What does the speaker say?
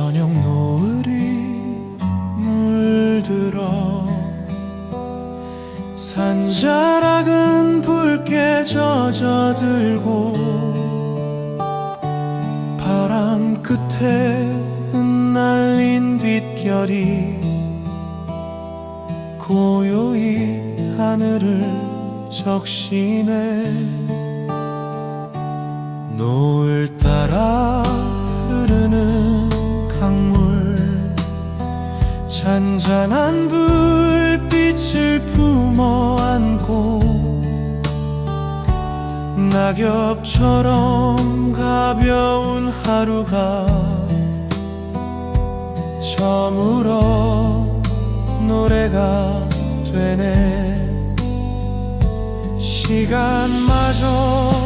저녁 노을이 물들어 산자락은 붉게 젖어들고 바람 끝에 흩날린 빛결이 고요히 하늘을 적시네. 노을 따라 잔잔한 불빛을 품어 안고 낙엽처럼 가벼운 하루가 저물어 노래가 되네. 시간마저